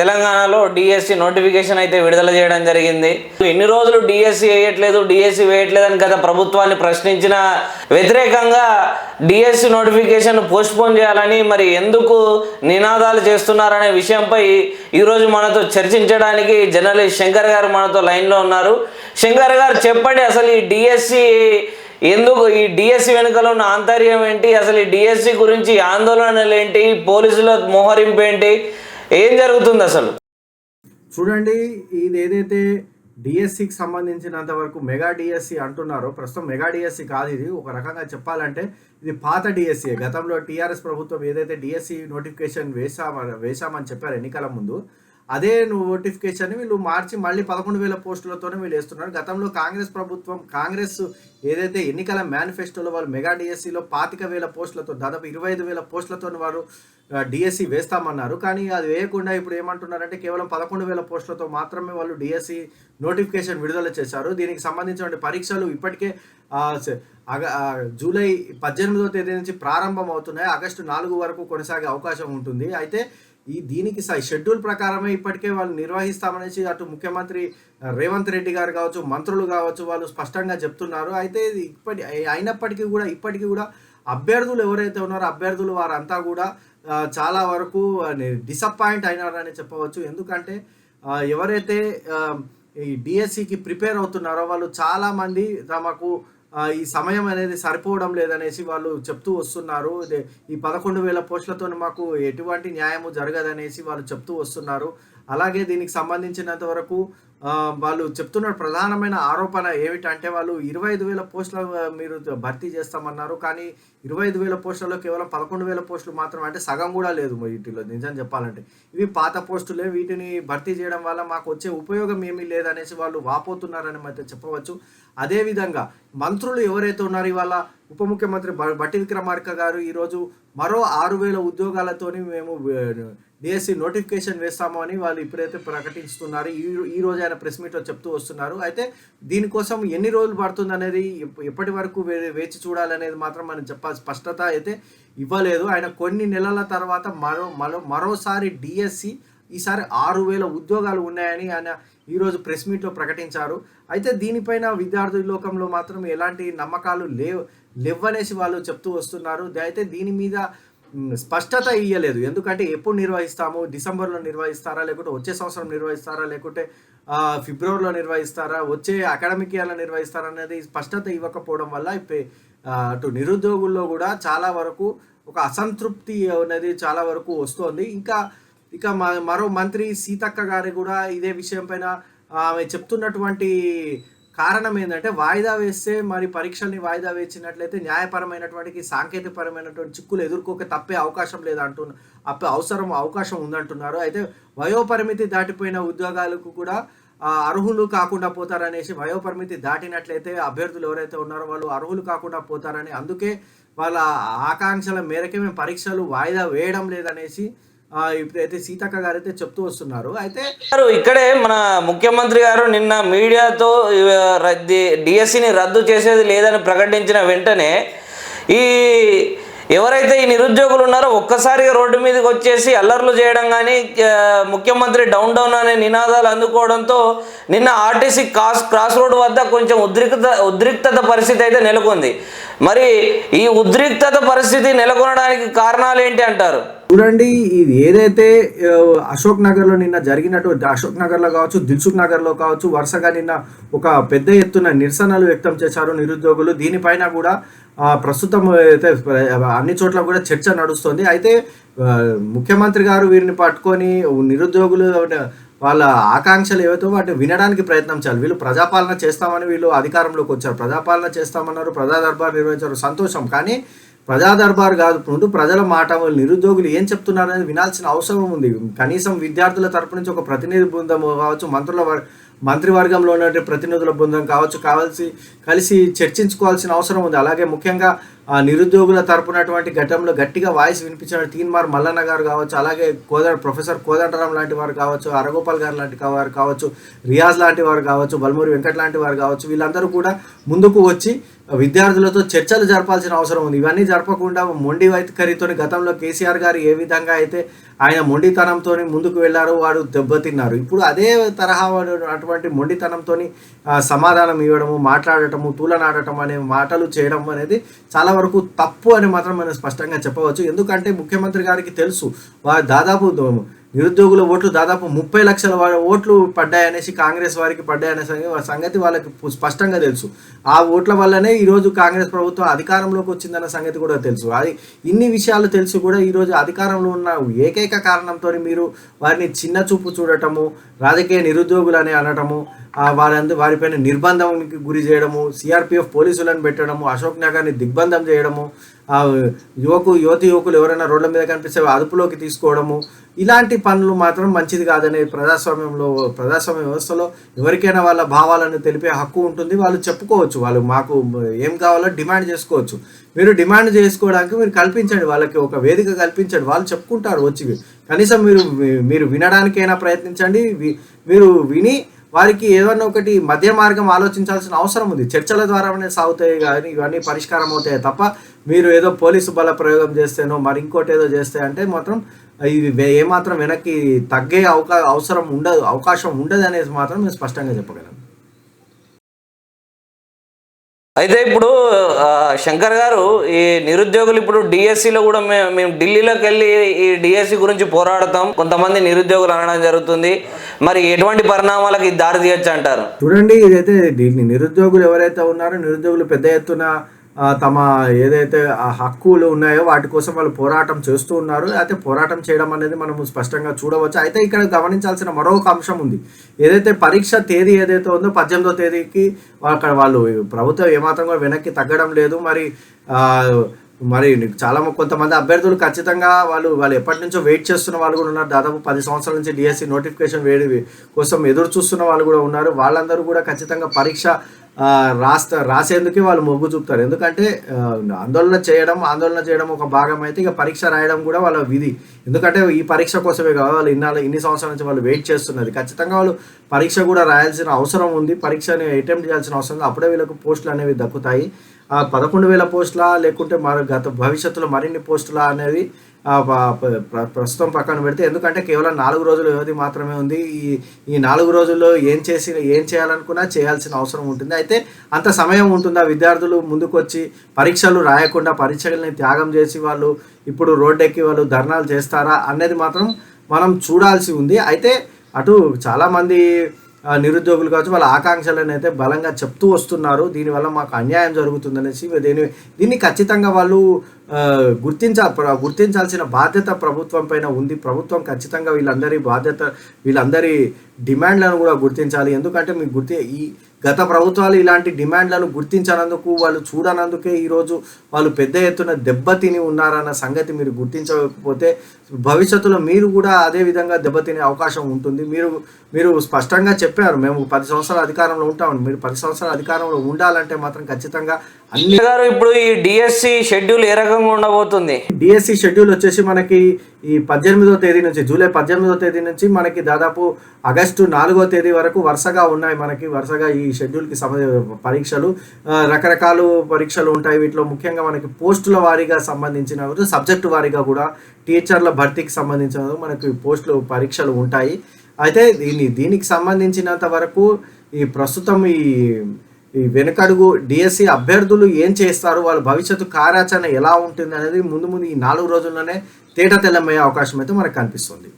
తెలంగాణలో DSC notification అయితే విడుదల చేయడం జరిగింది. ఎన్ని రోజులు డిఎస్సి వేయట్లేదు డిఎస్సి వేయట్లేదు అని గత ప్రభుత్వాన్ని ప్రశ్నించిన వ్యతిరేకంగా డిఎస్సి నోటిఫికేషన్ పోస్ట్పోన్ చేయాలని మరి ఎందుకు నినాదాలు చేస్తున్నారనే విషయంపై ఈరోజు మనతో చర్చించడానికి జర్నలిస్ట్ శంకర్ గారు మనతో లైన్లో ఉన్నారు. శంకర్ గారు చెప్పండి అసలు ఈ డిఎస్సి ఎందుకు ఈ డిఎస్సి వెనుకలో ఉన్న ఆంతర్యం ఏంటి అసలు ఈ డిఎస్సి గురించి ఆందోళనలు ఏంటి పోలీసుల మోహరింపు ఏంటి ఏం జరుగుతుంది అసలు? చూడండి ఇది ఏదైతే డిఎస్సికి సంబంధించినంత వరకు మెగా డిఎస్సి అంటున్నారో ప్రస్తుతం మెగా డిఎస్సి కాదు ఇది. ఒక రకంగా చెప్పాలంటే ఇది పాత డిఎస్సి గతంలో టీఆర్ఎస్ ప్రభుత్వం ఏదైతే డిఎస్సి నోటిఫికేషన్ వేసామ వేశామని చెప్పారు ఎన్నికల ముందు అదే నోటిఫికేషన్ వీళ్ళు మార్చి మళ్ళీ పదకొండు వేల పోస్టులతోనే వీళ్ళు వేస్తున్నారు. గతంలో కాంగ్రెస్ ప్రభుత్వం కాంగ్రెస్ ఏదైతే ఎన్నికల మేనిఫెస్టోలో వాళ్ళు మెగా డిఎస్సిలో పాతిక వేల పోస్టులతో దాదాపు ఇరవై ఐదు వేల పోస్టులతో వారు డిఎస్సి వేస్తామన్నారు. కానీ అది వేయకుండా ఇప్పుడు ఏమంటున్నారంటే కేవలం పదకొండు వేల పోస్టులతో మాత్రమే వాళ్ళు డిఎస్సి నోటిఫికేషన్ విడుదల చేశారు. దీనికి సంబంధించిన పరీక్షలు ఇప్పటికే అగ- జూలై పద్దెనిమిదవ తేదీ నుంచి ప్రారంభం అవుతున్నాయి ఆగస్టు నాలుగు వరకు కొనసాగే అవకాశం ఉంటుంది. అయితే ఈ దీనికి స- షెడ్యూల్ ప్రకారమే ఇప్పటికే వాళ్ళు నిర్వహిస్తామనేసి అటు ముఖ్యమంత్రి రేవంత్ రెడ్డి గారు కావచ్చు మంత్రులు కావచ్చు వాళ్ళు స్పష్టంగా చెప్తున్నారు. అయితే ఇప్పటి అయినప్పటికీ కూడా ఇప్పటికీ కూడా అభ్యర్థులు ఎవరైతే ఉన్నారో అభ్యర్థులు వారంతా కూడా చాలా వరకు డిసప్పాయింట్ అయినారని చెప్పవచ్చు. ఎందుకంటే ఎవరైతే ఈ డిఎస్సికి ప్రిపేర్ అవుతున్నారో వాళ్ళు చాలామంది తమకు ఈ సమయం అనేది సరిపోవడం లేదనేసి వాళ్ళు చెప్తూ వస్తున్నారు. ఈ పదకొండు వేల పోస్టులతో మాకు ఎటువంటి న్యాయము జరగదనేసి వాళ్ళు చెప్తూ వస్తున్నారు. అలాగే దీనికి సంబంధించినంత వరకు వాళ్ళు చెప్తున్న ప్రధానమైన ఆరోపణ ఏమిటంటే వాళ్ళు ఇరవై ఐదు వేల పోస్టుల మీరు భర్తీ చేస్తామన్నారు కానీ ఇరవై ఐదు వేల పోస్టులలో కేవలం పదకొండు వేల పోస్టులు మాత్రం అంటే సగం కూడా లేదు వీటిలో నిజం చెప్పాలంటే. ఇవి పాత పోస్టులే వీటిని భర్తీ చేయడం వల్ల మాకు వచ్చే ఉపయోగం ఏమీ లేదనేసి వాళ్ళు వాపోతున్నారని అయితే చెప్పవచ్చు. అదేవిధంగా మంత్రులు ఎవరైతే ఉన్నారో ఇవాళ ఉప ముఖ్యమంత్రి బట్టి విక్రమార్క గారు ఈరోజు మరో ఆరు వేల ఉద్యోగాలతోని మేము డిఎస్సి నోటిఫికేషన్ వేస్తాము అని వాళ్ళు ఇప్పుడైతే ప్రకటిస్తున్నారు. ఈ ఈ రోజు ఆయన ప్రెస్ మీట్లో చెప్తూ వస్తున్నారు. అయితే దీనికోసం ఎన్ని రోజులు పడుతుంది అనేది ఎప్పటి వరకు వేచి చూడాలనేది మాత్రం మనం చెప్పాలి స్పష్టత అయితే ఇవ్వలేదు. ఆయన కొన్ని నెలల తర్వాత మరో మరో మరోసారి డిఎస్సి ఈసారి ఆరు వేల ఉద్యోగాలు ఉన్నాయని ఆయన ఈరోజు ప్రెస్ మీట్లో ప్రకటించారు. అయితే దీనిపైన విద్యార్థి లోకంలో మాత్రం ఎలాంటి నమ్మకాలు లేవు లేవనేసి వాళ్ళు చెప్తూ వస్తున్నారు. అయితే దీని మీద స్పష్టత ఇయ్యలేదు. ఎందుకంటే ఎప్పుడు నిర్వహిస్తాము? డిసెంబర్లో నిర్వహిస్తారా? లేకుంటే వచ్చే సంవత్సరం నిర్వహిస్తారా? లేకుంటే ఫిబ్రవరిలో నిర్వహిస్తారా? వచ్చే అకాడమిక్ ఇయర్లో నిర్వహిస్తారా అనేది స్పష్టత ఇవ్వకపోవడం వల్ల అటు నిరుద్యోగుల్లో కూడా చాలా వరకు ఒక అసంతృప్తి అనేది చాలా వరకు వస్తోంది. ఇంకా ఇక మ- మరో మంత్రి సీతక్క గారి కూడా ఇదే విషయం పైన ఆమె చెప్తున్నటువంటి కారణం ఏంటంటే వాయిదా వేస్తే మరి పరీక్షల్ని వాయిదా వేసినట్లయితే న్యాయపరమైనటువంటి సాంకేతికపరమైనటువంటి చిక్కులు ఎదుర్కోక తప్పే అవకాశం లేదంటున్న అప్పే అవసరం అవకాశం ఉందంటున్నారు. అయితే వయోపరిమితి దాటిపోయిన ఉద్యోగాలకు కూడా అర్హులు కాకుండా పోతారనేసి వయోపరిమితి దాటినట్లయితే అభ్యర్థులు ఎవరైతే ఉన్నారో వాళ్ళు అర్హులు కాకుండా పోతారని అందుకే వాళ్ళ ఆకాంక్షల మేరకే మేము పరీక్షలు వాయిదా వేయడం లేదనేసి ఇప్పుడైతే సీతక్క గారు అయితే చెప్తూ వస్తున్నారు. అయితే ఇక్కడే మన ముఖ్యమంత్రి గారు నిన్న మీడియాతో డిఎస్సిని రద్దు చేసేది లేదని ప్రకటించిన వెంటనే ఈ ఎవరైతే ఈ నిరుద్యోగులు ఉన్నారో ఒక్కసారిగా రోడ్డు మీదకి వచ్చేసి అల్లర్లు చేయడం కానీ ముఖ్యమంత్రి డౌన్ డౌన్ అనే నినాదాలు అందుకోవడంతో నిన్న ఆర్టీసీ కాస్ క్రాస్ రోడ్ వద్ద కొంచెం ఉద్రిక్త ఉద్రిక్తత పరిస్థితి అయితే నెలకొంది. మరి ఈ ఉద్రిక్తత పరిస్థితి నెలకొనడానికి కారణాలు ఏంటి అంటారు? చూడండి ఇది ఏదైతే అశోక్ నగర్లో నిన్న జరిగినటువంటి అశోక్ నగర్లో కావచ్చు దిల్సుఖ్ నగర్లో కావచ్చు వరుసగా నిన్న ఒక పెద్ద ఎత్తున నిరసనలు వ్యక్తం చేశారు నిరుద్యోగులు. దీనిపైన కూడా ప్రస్తుతం అయితే అన్ని చోట్ల కూడా చర్చ నడుస్తుంది. అయితే ముఖ్యమంత్రి గారు వీరిని పట్టుకొని నిరుద్యోగులు వాళ్ళ ఆకాంక్షలు ఏవైతే వాటిని వినడానికి ప్రయత్నం చేయాలి. వీళ్ళు ప్రజాపాలన చేస్తామని వీళ్ళు అధికారంలోకి వచ్చారు. ప్రజాపాలన చేస్తామన్నారు ప్రజా దర్బార్ నిర్వహించారు. సంతోషం. కానీ ప్రజా దర్బార్ కాదు ముందు ప్రజల మాట నిరుద్యోగులు ఏం చెప్తున్నారు అనేది వినాల్సిన అవసరం ఉంది. కనీసం విద్యార్థుల తరపు నుంచి ఒక ప్రతినిధి బృందం కావచ్చు మంత్రుల మంత్రివర్గంలో ఉన్నటువంటి ప్రతినిధుల బృందం కావచ్చు కావాల్సి కలిసి చర్చించుకోవాల్సిన అవసరం ఉంది. అలాగే ముఖ్యంగా ఆ నిరుద్యోగుల తరపునటువంటి ఘటంలో గట్టిగా వాయిస్ వినిపించిన తీన్మార్ మల్లన్న గారు కావచ్చు అలాగే కోద ప్రొఫెసర్ కోదండరాం లాంటి వారు కావచ్చు అరగోపాల్ గారు లాంటి వారు కావచ్చు రియాజ్ లాంటి వారు కావచ్చు బల్మూరి వెంకట్ లాంటి వారు కావచ్చు వీళ్ళందరూ కూడా ముందుకు వచ్చి విద్యార్థులతో చర్చలు జరపాల్సిన అవసరం ఉంది. ఇవన్నీ జరపకుండా మొండి వైఖరితో గతంలో కేసీఆర్ గారు ఏ విధంగా అయితే ఆయన మొండితనంతో ముందుకు వెళ్ళారో వాడు దెబ్బతిన్నారు. ఇప్పుడు అదే తరహా అటువంటి మొండితనంతో సమాధానం ఇవ్వడము మాట్లాడటము తూలనాడటం అనే మాటలు చేయడం అనేది చాలా వరకు తప్పు అని మాత్రం మనం స్పష్టంగా చెప్పవచ్చు. ఎందుకంటే ముఖ్యమంత్రి గారికి తెలుసు వారు దాదాపు నిరుద్యోగుల ఓట్లు దాదాపు ముప్పై లక్షల ఓట్లు పడ్డాయనేసి కాంగ్రెస్ వారికి పడ్డాయనే సంగతి వాళ్ళకి స్పష్టంగా తెలుసు. ఆ ఓట్ల వల్లనే ఈరోజు కాంగ్రెస్ ప్రభుత్వం అధికారంలోకి వచ్చిందన్న సంగతి కూడా తెలుసు. అది ఇన్ని విషయాలు తెలుసు కూడా ఈరోజు అధికారంలో ఉన్న ఏకైక కారణంతో మీరు వారిని చిన్న చూపు చూడటము రాజకీయ నిరుద్యోగులు అని అనటము వారందు వారిపైన నిర్బంధంకి గురి చేయడము సిఆర్పిఎఫ్ పోలీసులను పెట్టడము అశోక్ నగర్ని దిగ్బంధం చేయడము యువకు యువతి యువకులు ఎవరైనా రోడ్ల మీద కనిపిస్తే అదుపులోకి తీసుకోవడము ఇలాంటి పనులు మాత్రం మంచిది కాదనే ప్రజాస్వామ్యంలో ప్రజాస్వామ్య వ్యవస్థలో ఎవరికైనా వాళ్ళ భావాలను తెలిపే హక్కు ఉంటుంది. వాళ్ళు చెప్పుకోవచ్చు వాళ్ళు మాకు ఏం కావాలో డిమాండ్ చేసుకోవచ్చు. మీరు డిమాండ్ చేసుకోవడానికి మీరు కల్పించండి వాళ్ళకి ఒక వేదిక కల్పించండి వాళ్ళు చెప్పుకుంటారు వచ్చి కనీసం మీరు మీరు వినడానికైనా ప్రయత్నించండి మీరు విని వారికి ఏదన్నా ఒకటి మధ్య మార్గం ఆలోచించాల్సిన అవసరం ఉంది. చర్చల ద్వారానే సాగుతాయి కానీ ఇవన్నీ పరిష్కారం అవుతాయి తప్ప మీరు ఏదో పోలీసు బల ప్రయోగం చేస్తేనో మరి ఇంకోటి ఏదో చేస్తే అంటే మాత్రం ఇది ఏమాత్రం వెనక్కి తగ్గే అవకా అవసరం ఉండదు అవకాశం ఉండదు అనేది మాత్రం నేను స్పష్టంగా చెప్పగలను. అయితే ఇప్పుడు శంకర్ గారు ఈ నిరుద్యోగులు ఇప్పుడు డిఎస్సిలో కూడా మేము మేము ఢిల్లీలోకి వెళ్ళి ఈ డిఎస్సి గురించి పోరాడతాం. కొంతమంది నిరుద్యోగులు అనడం జరుగుతుంది. మరి ఎటువంటి పరిణామాలకు ఇది దారి తీయచ్చు అంటారు? చూడండి ఇదైతే నిరుద్యోగులు ఎవరైతే ఉన్నారో నిరుద్యోగులు పెద్ద ఎత్తున తమ ఏదైతే ఆ హక్కులు ఉన్నాయో వాటి కోసం వాళ్ళు పోరాటం చేస్తూ ఉన్నారు. అయితే పోరాటం చేయడం అనేది మనము స్పష్టంగా చూడవచ్చు. అయితే ఇక్కడ గమనించాల్సిన మరొక అంశం ఉంది. ఏదైతే పరీక్ష తేదీ ఏదైతే ఉందో పద్దెనిమిదో తేదీకి అక్కడ వాళ్ళు ప్రభుత్వం ఏమాత్రం కూడా వెనక్కి తగ్గడం లేదు. మరి మరి చాలా కొంతమంది అభ్యర్థులు ఖచ్చితంగా వాళ్ళు వాళ్ళు ఎప్పటి నుంచో వెయిట్ చేస్తున్న వాళ్ళు కూడా ఉన్నారు. దాదాపు పది సంవత్సరాల నుంచి డిఎస్సి నోటిఫికేషన్ వేడి కోసం ఎదురు చూస్తున్న వాళ్ళు కూడా ఉన్నారు. వాళ్ళందరూ కూడా ఖచ్చితంగా పరీక్ష రాస్తా రాసేందుకే వాళ్ళు మొగ్గు చూపుతారు. ఎందుకంటే ఆందోళన చేయడం ఆందోళన చేయడం ఒక భాగం అయితే ఇక పరీక్ష రాయడం కూడా వాళ్ళ విధి. ఎందుకంటే ఈ పరీక్ష కోసమే కాదు వాళ్ళు ఇన్నాళ్ళు ఇన్ని సంవత్సరాల నుంచి వాళ్ళు వెయిట్ చేస్తున్నది ఖచ్చితంగా వాళ్ళు పరీక్ష కూడా రాయాల్సిన అవసరం ఉంది. పరీక్షని అటెంప్ట్ చేయాల్సిన అవసరం ఉంది. అప్పుడే వీళ్ళకు పోస్టులు అనేవి దక్కుతాయి. పదకొండు వేల పోస్టులా లేకుంటే మరి గత భవిష్యత్తులో మరిన్ని పోస్టులా అనేది ప్ర- ప్రస్తుతం పక్కన పెడితే ఎందుకంటే కేవలం నాలుగు రోజుల వ్యవధి మాత్రమే ఉంది. ఈ ఈ నాలుగు రోజుల్లో ఏం చేసి ఏం చేయాలనుకున్నా చేయాల్సిన అవసరం ఉంటుంది. అయితే అంత సమయం ఉంటుందా? విద్యార్థులు ముందుకొచ్చి పరీక్షలు రాయకుండా పరీక్షల్ని త్యాగం చేసి వాళ్ళు ఇప్పుడు రోడ్డెక్కి వాళ్ళు ధర్నాలు చేస్తారా అనేది మాత్రం మనం చూడాల్సి ఉంది. అయితే అటు చాలామంది నిరుద్యోగులు కావచ్చు వాళ్ళ ఆకాంక్షలను అయితే బలంగా చెప్తూ వస్తున్నారు. దీనివల్ల మాకు అన్యాయం జరుగుతుందనేసి దీని దీన్ని ఖచ్చితంగా వాళ్ళు గుర్తించ గుర్తించాల్సిన బాధ్యత ప్రభుత్వం పైన ఉంది. ప్రభుత్వం ఖచ్చితంగా వీళ్ళందరి బాధ్యత వీళ్ళందరి డిమాండ్లను కూడా గుర్తించాలి. ఎందుకంటే మీకు గుర్తి ఈ గత ప్రభుత్వాలు ఇలాంటి డిమాండ్లను గుర్తించనందుకు వాళ్ళు చూడనందుకే ఈరోజు వాళ్ళు పెద్ద ఎత్తున దెబ్బతిని ఉన్నారన్న సంగతి మీరు గుర్తించకపోతే భవిష్యత్తులో మీరు కూడా అదే విధంగా దెబ్బతినే అవకాశం ఉంటుంది. మీరు మీరు స్పష్టంగా చెప్పారు మేము పది సంవత్సరాల అధికారంలో ఉంటామని. మీరు పది సంవత్సరాల అధికారంలో ఉండాలంటే మాత్రం ఖచ్చితంగా అన్ని గారు ఇప్పుడు ఈ డిఎస్సి షెడ్యూల్ ఏ రకంగా ఉండబోతుంది? డిఎస్సి షెడ్యూల్ వచ్చేసి మనకి ఈ పద్దెనిమిదో తేదీ నుంచి జూలై పద్దెనిమిదో తేదీ నుంచి మనకి దాదాపు ఆగస్టు నాలుగో తేదీ వరకు వరుసగా ఉన్నాయి మనకి. వరుసగా ఈ షెడ్యూల్కి సంబంధ పరీక్షలు రకరకాల పరీక్షలు ఉంటాయి. వీటిలో ముఖ్యంగా మనకి పోస్టుల వారీగా సంబంధించిన సబ్జెక్టు వారీగా కూడా టీచర్ల భర్తీకి సంబంధించిన మనకి పోస్టులు పరీక్షలు ఉంటాయి. అయితే దీని దీనికి సంబంధించినంత వరకు ఈ ప్రస్తుతం ఈ ఈ వెనుకడుగు డిఎస్సి అభ్యర్థులు ఏం చేస్తారు వాళ్ళ భవిష్యత్తు కార్యాచరణ ఎలా ఉంటుంది అనేది ముందు ముందు ఈ నాలుగు రోజుల్లోనే తేట తెల్లమయ్యే అవకాశం అయితే మనకు కనిపిస్తుంది.